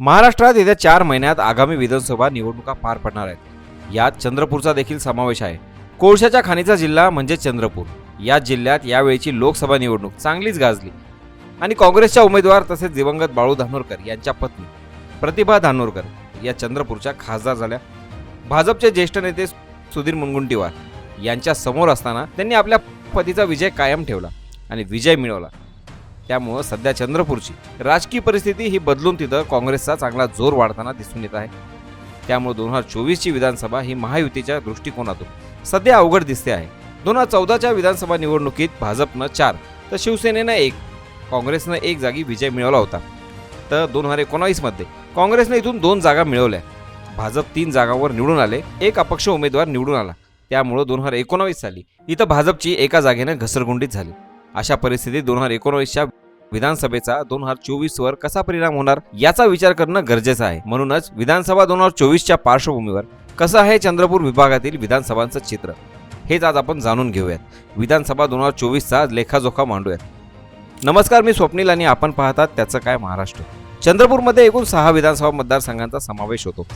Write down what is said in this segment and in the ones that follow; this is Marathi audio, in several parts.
महाराष्ट्रात येत्या चार महिन्यात आगामी विधानसभा निवडणुका पार पडणार आहेत. यात चंद्रपूरचा देखील समावेश आहे. कोळशाच्या खाणीचा जिल्हा म्हणजे चंद्रपूर. या जिल्ह्यात यावेळीची लोकसभा निवडणूक चांगलीच गाजली. आणि काँग्रेसच्या उमेदवार तसेच दिवंगत बाळू धानोरकर यांच्या पत्नी प्रतिभा धानोरकर या चंद्रपूरच्या खासदार झाल्या. भाजपचे ज्येष्ठ नेते सुधीर मुनगुंटीवार यांच्या समोर असताना त्यांनी आपल्या पतीचा विजय कायम ठेवला आणि विजय मिळवला. त्यामुळं सध्या चंद्रपूरची राजकीय परिस्थिती ही बदलून तिथं काँग्रेसचा चांगला जोर वाढताना दिसून येत आहे. त्यामुळे दोन हजार चोवीसची विधानसभा ही महायुतीच्या दृष्टिकोनातून सध्या अवघड दिसते आहे. दोन हजार चौदाच्या विधानसभा निवडणुकीत भाजपनं चार तर शिवसेनेनं एक काँग्रेसनं एक जागी विजय मिळवला होता. तर दोन हजार एकोणावीसमध्ये काँग्रेसनं इथून दोन जागा मिळवल्या. भाजप तीन जागांवर निवडून आले एक अपक्ष उमेदवार निवडून आला. त्यामुळं दोन हजार एकोणावीस साली इथं भाजपची एका जागेनं घसरगुंडीत झाली. अशा परिस्थितीत दोन हजार एकोणवीसच्या विधानसभेचा दोन हजार चोवीस वर कसा परिणाम होणार याचा विचार करणं गरजेचं आहे. म्हणूनच विधानसभा दोन हजार चोवीसच्या पार्श्वभूमीवर कसं आहे चंद्रपूर विभागातील विधानसभांचं चित्र हेच आज आपण जाणून घेऊयात. विधानसभा दोन हजार चोवीसचा लेखाजोखा मांडूयात. नमस्कार मी स्वप्नील आणि आपण पाहतात त्याचं काय महाराष्ट्र. चंद्रपूरमध्ये एकूण सहा विधानसभा मतदारसंघांचा समावेश होतो.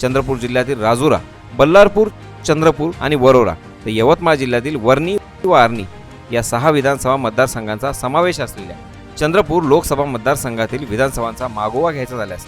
चंद्रपूर जिल्ह्यातील राजुरा बल्लारपूर चंद्रपूर आणि वरोरा तर यवतमाळ जिल्ह्यातील वर्णी व आर्णी या सहा विधानसभा मतदारसंघांचा समावेश असलेल्या चंद्रपूर लोकसभा मतदारसंघातील विधानसभांचा मागोवा घ्यायचा झाल्यास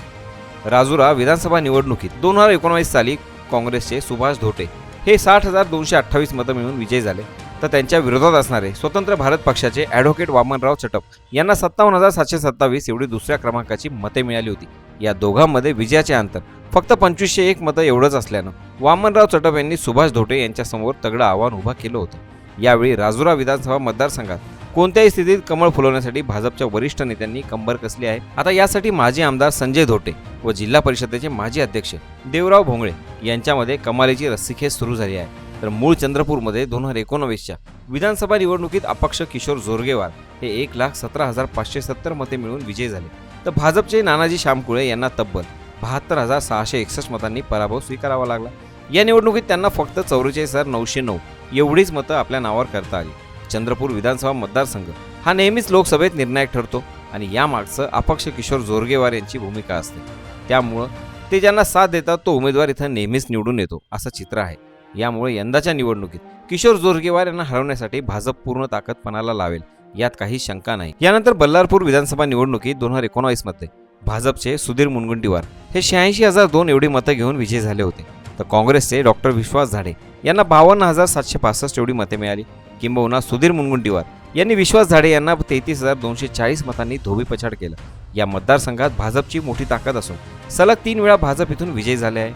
राजुरा विधानसभा निवडणुकीत दोन हजार एकोणावीस साली काँग्रेसचे सुभाष धोटे हे साठ हजार दोनशे अठ्ठावीस मतं मिळून विजयी झाले. तर त्यांच्या विरोधात असणारे स्वतंत्र भारत पक्षाचे ॲडव्होकेट वामनराव चटप यांना सत्तावन्न हजार सातशे सत्तावीस एवढी दुसऱ्या क्रमांकाची मते मिळाली होती. या दोघांमध्ये विजयाचे अंतर फक्त पंचवीसशे एक मतं एवढंच असल्यानं वामनराव चटप यांनी सुभाष धोटे यांच्यासमोर तगडं आव्हान उभं केलं होतं. यावेळी राजुरा विधानसभा मतदारसंघात कोणत्याही स्थितीत कमळ फुलवण्यासाठी भाजपच्या वरिष्ठ नेत्यांनी कंबर कसली आहे? आता यासाठी माजी आमदार संजय धोटे व जिल्हा परिषदेचे माजी अध्यक्ष देवराव भोंगळे यांच्यामध्ये कमालीची रस्सीखेच सुरू झाली आहे. तर मूळ चंद्रपूरमध्ये दोन हजार एकोणावीसच्या विधानसभा निवडणुकीत अपक्ष किशोर जोरगेवार हे एक लाख सतरा हजार पाचशे सत्तर मते मिळून विजयी झाले. तर भाजपचे नानाजी श्यामकुळे यांना तब्बल बहात्तर हजार सहाशे एकसष्ट मतांनी पराभव स्वीकारावा लागला. या निवडणुकीत त्यांना फक्त चौवेचाळीस हजार नऊशे नऊ एवढीच मतं आपल्या नावावर करता आली. चंद्रपूर विधानसभा मतदारसंघ हा नेहमीच लोकसभेत निर्णायक ठरतो आणि यामागचं अपक्ष किशोर जोरगेवार यांची भूमिका असते. त्यामुळं ते ज्यांना साथ देतात तो उमेदवार इथं नेहमीच निवडून येतो असं चित्र आहे. यामुळे यंदाच्या निवडणुकीत किशोर जोरगेवार यांना हरवण्यासाठी भाजप पूर्ण ताकदपणाला लावेल यात काही शंका नाही. यानंतर बल्लारपूर विधानसभा निवडणुकीत दोन हजार एकोणावीसमध्ये भाजपचे सुधीर मुनगंटीवार हे शहाऐंशी हजार दोन एवढी मतं घेऊन विजयी झाले होते. तर काँग्रेसचे डॉक्टर विश्वास झाडे यांना बावन्न हजार सातशे पासष्ट एवढी मते मिळाली. किंबहुना सुधीर मुनगुंटीवार यांनी विश्वास झाडे यांना तेहतीस हजार दोनशे चाळीस मतांनी धोबीपछाड केलं. या मतदारसंघात भाजपची मोठी ताकद असून सलग तीन वेळा भाजप इथून विजयी झाले आहे.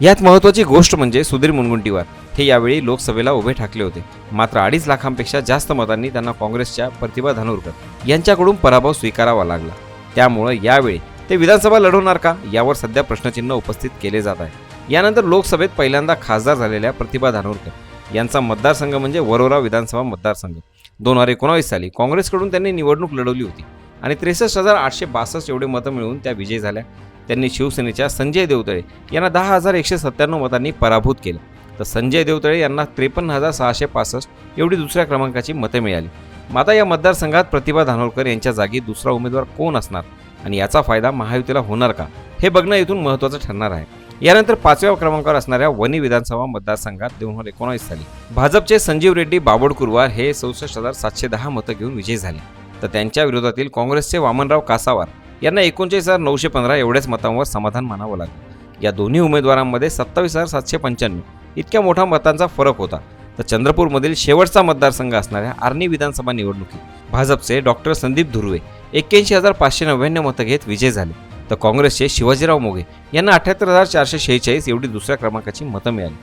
यात महत्त्वाची गोष्ट म्हणजे सुधीर मुनगुंटीवार हे यावेळी लोकसभेला उभे ठाकले होते. मात्र अडीच लाखांपेक्षा जास्त मतांनी त्यांना काँग्रेसच्या प्रतिभा धानोरकर यांच्याकडून पराभव स्वीकारावा लागला. त्यामुळं यावेळी ते विधानसभा लढवणार का? यावर सध्या प्रश्नचिन्ह उपस्थित केले जात आहे. यानंतर लोकसभेत पहिल्यांदा खासदार झालेल्या प्रतिभा धानोरकर. यांचा मतदारसंघ म्हणजे वरोरा विधानसभा मतदारसंघ. दोन हजार एकोणावीस साली काँग्रेसकडून त्यांनी निवडणूक लढवली होती आणि त्रेसष्ट हजार आठशे बासष्ट एवढे मतं मिळवून त्या विजयी झाल्या. त्यांनी शिवसेनेच्या संजय देवतळे यांना दहा हजार एकशे सत्त्याण्णव मतांनी पराभूत केलं. तर संजय देवतळे यांना त्रेपन्न हजार सहाशे पासष्ट एवढी दुसऱ्या क्रमांकाची मतं मिळाली. माता या मतदारसंघात प्रतिभा धानोरकर यांच्या जागी दुसरा उमेदवार कोण असणार? आणि याचा फायदा महायुतीला होणार का? हे बघणं इथून महत्त्वाचं ठरणार आहे. यानंतर पाचव्या क्रमांकावर असणाऱ्या वनी विधानसभा मतदारसंघात दोन हजार एकोणावीस साली भाजपचे संजीव रेड्डी बाबड कुरवार हे चौसष्ट हजार सातशे दहा मतं घेऊन विजयी झाले. तर त्यांच्या विरोधातील काँग्रेसचे वामनराव कासावार यांना एकोणचाळीस हजार नऊशे पंधरा एवढ्याच मतांवर समाधान मानावं लागलं. या दोन्ही उमेदवारांमध्ये सत्तावीस हजार सातशे पंच्याण्णव इतक्या मोठा मतांचा फरक होता. तर चंद्रपूरमधील शेवटचा मतदारसंघ असणाऱ्या आर्णी विधानसभा निवडणुकीत भाजपचे डॉक्टर संदीप धुर्वे एक्क्याऐंशी हजार पाचशे नव्याण्णव मतं घेत विजय झाले. तर काँग्रेसचे शिवाजीराव मोगे यांना अठ्याहत्तर हजार चारशे शेहेचाळीस एवढी दुसऱ्या क्रमांकाची मतं मिळाली.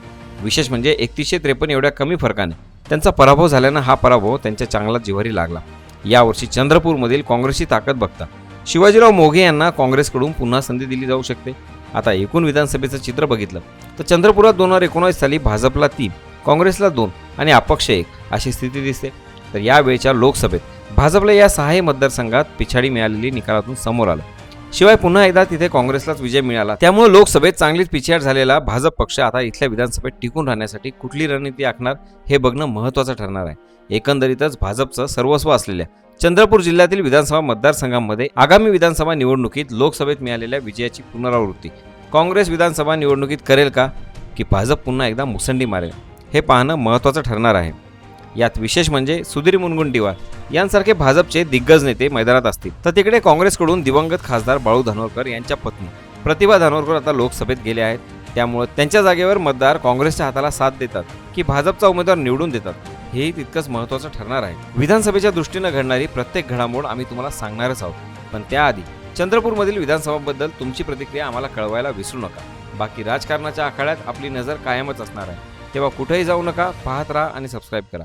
विशेष म्हणजे एकतीसशे त्रेपन्न एवढ्या कमी फरकाने त्यांचा पराभव झाल्यानं हा पराभव त्यांच्या चांगला जिव्हारी लागला. यावर्षी चंद्रपूरमधील काँग्रेसची ताकद बघता शिवाजीराव मोघे यांना काँग्रेसकडून पुन्हा संधी दिली जाऊ शकते. आता एकूण विधानसभेचं चित्र बघितलं तर चंद्रपुरात दोन हजार एकोणावीस साली भाजपला तीन काँग्रेसला दोन आणि अपक्ष एक अशी स्थिती दिसते. तर यावेळच्या लोकसभेत भाजपला या सहाही मतदारसंघात पिछाडी मिळालेली निकालातून समोर आलं. शिवाय पुन्हा एकदा तिथे काँग्रेसलाच विजय मिळाला. त्यामुळे लोकसभेत चांगलीच पिछाड झालेला भाजप पक्ष आता इथल्या विधानसभेत टिकून राहण्यासाठी कुठली रणनीती आखणार हे बघणं महत्त्वाचं ठरणार आहे. एकंदरीतच भाजपचं सर्वस्व असलेल्या चंद्रपूर जिल्ह्यातील विधानसभा मतदारसंघांमध्ये आगामी विधानसभा निवडणुकीत लोकसभेत मिळालेल्या विजयाची पुनरावृत्ती. काँग्रेस विधानसभा निवडणुकीत करेल का? की भाजप पुन्हा एकदा मुसंडी मारेल? हे पाहणं महत्त्वाचं ठरणार आहे. यात विशेष म्हणजे सुधीर मुनगुंटीवार यांसारखे भाजपचे दिग्गज नेते मैदानात असतील. तर तिकडे काँग्रेसकडून दिवंगत खासदार बाळू धानोरकर यांच्या पत्नी प्रतिभा धानोरकर आता लोकसभेत गेले आहेत. त्यामुळे त्यांच्या जागेवर मतदार काँग्रेसच्या हाताला साथ देतात की भाजपचा उमेदवार निवडून देतात हेही तितकंच महत्त्वाचं ठरणार आहे. विधानसभेच्या दृष्टीनं घडणारी प्रत्येक घडामोड आम्ही तुम्हाला सांगणारच आहोत. पण त्याआधी चंद्रपूरमधील विधानसभाबद्दल तुमची प्रतिक्रिया आम्हाला कळवायला विसरू नका. बाकी राजकारणाच्या आखाड्यात आपली नजर कायमच असणार आहे. तेव्हा कुठेही जाऊ नका पाहत राहा आणि सबस्क्राईब करा.